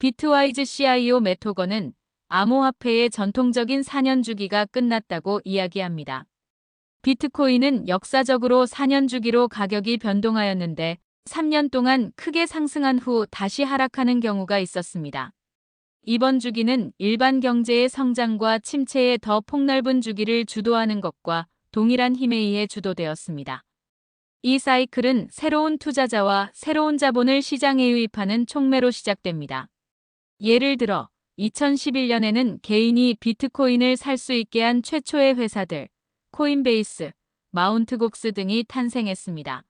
비트와이즈 CIO 메토건은 암호화폐의 전통적인 4년 주기가 끝났다고 이야기합니다. 비트코인은 역사적으로 4년 주기로 가격이 변동하였는데 3년 동안 크게 상승한 후 다시 하락하는 경우가 있었습니다. 이번 주기는 일반 경제의 성장과 침체의 더 폭넓은 주기를 주도하는 것과 동일한 힘에 의해 주도되었습니다. 이 사이클은 새로운 투자자와 새로운 자본을 시장에 유입하는 촉매로 시작됩니다. 예를 들어 2011년에는 개인이 비트코인을 살 수 있게 한 최초의 회사들, 코인베이스, 마운트곡스 등이 탄생했습니다.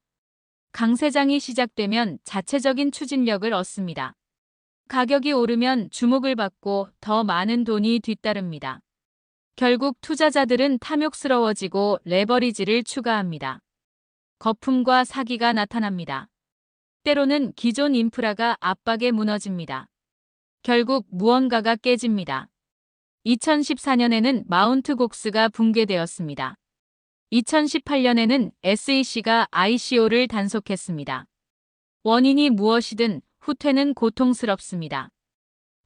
강세장이 시작되면 자체적인 추진력을 얻습니다. 가격이 오르면 주목을 받고 더 많은 돈이 뒤따릅니다. 결국 투자자들은 탐욕스러워지고 레버리지를 추가합니다. 거품과 사기가 나타납니다. 때로는 기존 인프라가 압박에 무너집니다. 결국 무언가가 깨집니다. 2014년에는 마운트 곡스가 붕괴되었습니다. 2018년에는 SEC가 ICO를 단속했습니다. 원인이 무엇이든 후퇴는 고통스럽습니다.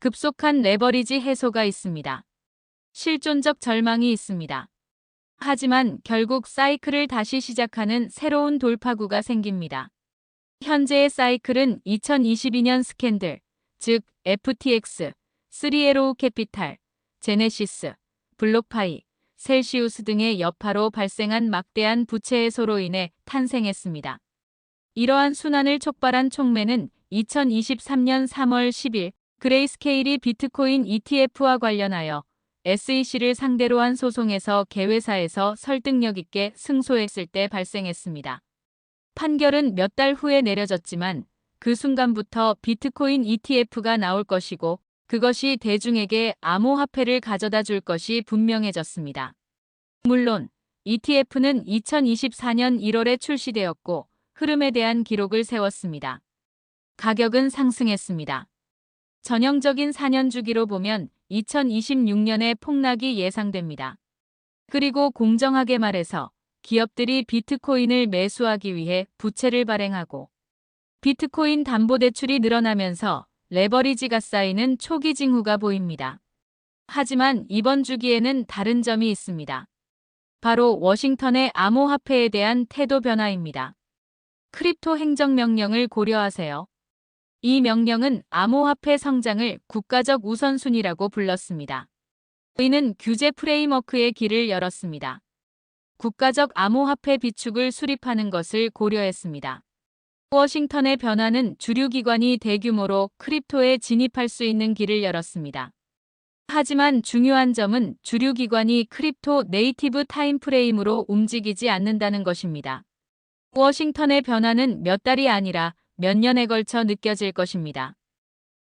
급속한 레버리지 해소가 있습니다. 실존적 절망이 있습니다. 하지만 결국 사이클을 다시 시작하는 새로운 돌파구가 생깁니다. 현재의 사이클은 2022년 스캔들, 즉 FTX, 3에로우 캐피탈, 제네시스, 블록파이, 셀시우스 등의 여파로 발생한 막대한 부채 해소로 인해 탄생했습니다. 이러한 순환을 촉발한 촉매는 2023년 3월 10일 그레이스케일이 비트코인 ETF와 관련하여 SEC를 상대로 한 소송에서 개회사에서 설득력 있게 승소했을 때 발생했습니다. 판결은 몇 달 후에 내려졌지만 그 순간부터 비트코인 ETF가 나올 것이고 그것이 대중에게 암호화폐를 가져다 줄 것이 분명해졌습니다. 물론 ETF는 2024년 1월에 출시되었고 흐름에 대한 기록을 세웠습니다. 가격은 상승했습니다. 전형적인 4년 주기로 보면 2026년에 폭락이 예상됩니다. 그리고 공정하게 말해서 기업들이 비트코인을 매수하기 위해 부채를 발행하고 비트코인 담보대출이 늘어나면서 레버리지가 쌓이는 초기 징후가 보입니다. 하지만 이번 주기에는 다른 점이 있습니다. 바로 워싱턴의 암호화폐에 대한 태도 변화입니다. 크립토 행정명령을 고려하세요. 이 명령은 암호화폐 성장을 국가적 우선순위라고 불렀습니다. 이는 규제 프레임워크의 길을 열었습니다. 국가적 암호화폐 비축을 수립하는 것을 고려했습니다. 워싱턴의 변화는 주류기관이 대규모로 크립토에 진입할 수 있는 길을 열었습니다. 하지만 중요한 점은 주류기관이 크립토 네이티브 타임프레임으로 움직이지 않는다는 것입니다. 워싱턴의 변화는 몇 달이 아니라 몇 년에 걸쳐 느껴질 것입니다.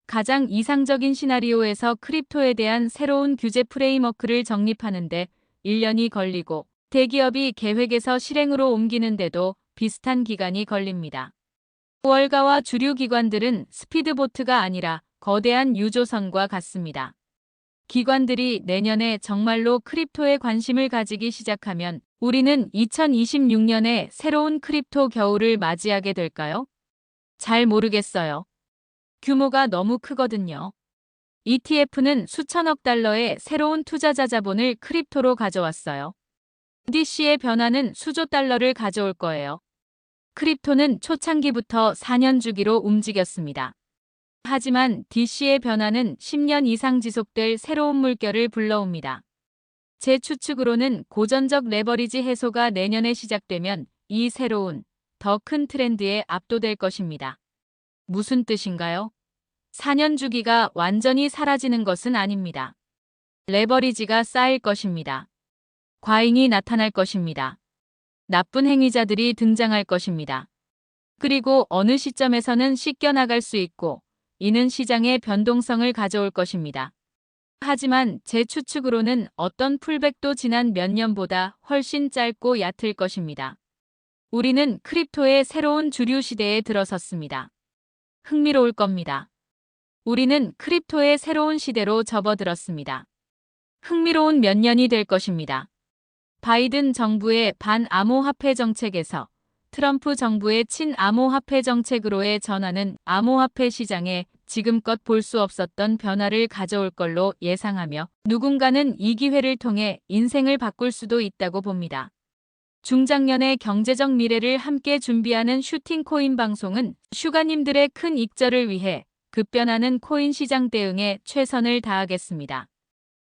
가장 이상적인 시나리오에서 크립토에 대한 새로운 규제 프레임워크를 정립하는데 1년이 걸리고 대기업이 계획에서 실행으로 옮기는데도 비슷한 기간이 걸립니다. 월가와 주류 기관들은 스피드보트가 아니라 거대한 유조선과 같습니다. 기관들이 내년에 정말로 크립토에 관심을 가지기 시작하면 우리는 2026년에 새로운 크립토 겨울을 맞이하게 될까요? 잘 모르겠어요. 규모가 너무 크거든요. ETF는 수천억 달러의 새로운 투자자 자본을 크립토로 가져왔어요. DC의 변화는 수조 달러를 가져올 거예요. 크립토는 초창기부터 4년 주기로 움직였습니다. 하지만 DC의 변화는 10년 이상 지속될 새로운 물결을 불러옵니다. 제 추측으로는 고전적 레버리지 해소가 내년에 시작되면 이 새로운 더 큰 트렌드에 압도될 것입니다. 무슨 뜻인가요? 4년 주기가 완전히 사라지는 것은 아닙니다. 레버리지가 쌓일 것입니다. 과잉이 나타날 것입니다. 나쁜 행위자들이 등장할 것입니다. 그리고 어느 시점에서는 씻겨나갈 수 있고 이는 시장의 변동성을 가져올 것입니다. 하지만 제 추측으로는 어떤 풀백도 지난 몇 년보다 훨씬 짧고 얕을 것입니다. 우리는 크립토의 새로운 주류 시대에 들어섰습니다. 흥미로울 겁니다. 우리는 크립토의 새로운 시대로 접어들었습니다. 흥미로운 몇 년이 될 것입니다. 바이든 정부의 반암호화폐 정책에서 트럼프 정부의 친암호화폐 정책으로의 전환은 암호화폐 시장에 지금껏 볼 수 없었던 변화를 가져올 걸로 예상하며 누군가는 이 기회를 통해 인생을 바꿀 수도 있다고 봅니다. 중장년의 경제적 미래를 함께 준비하는 슈팅 코인 방송은 슈가님들의 큰 익절을 위해 급변하는 코인 시장 대응에 최선을 다하겠습니다.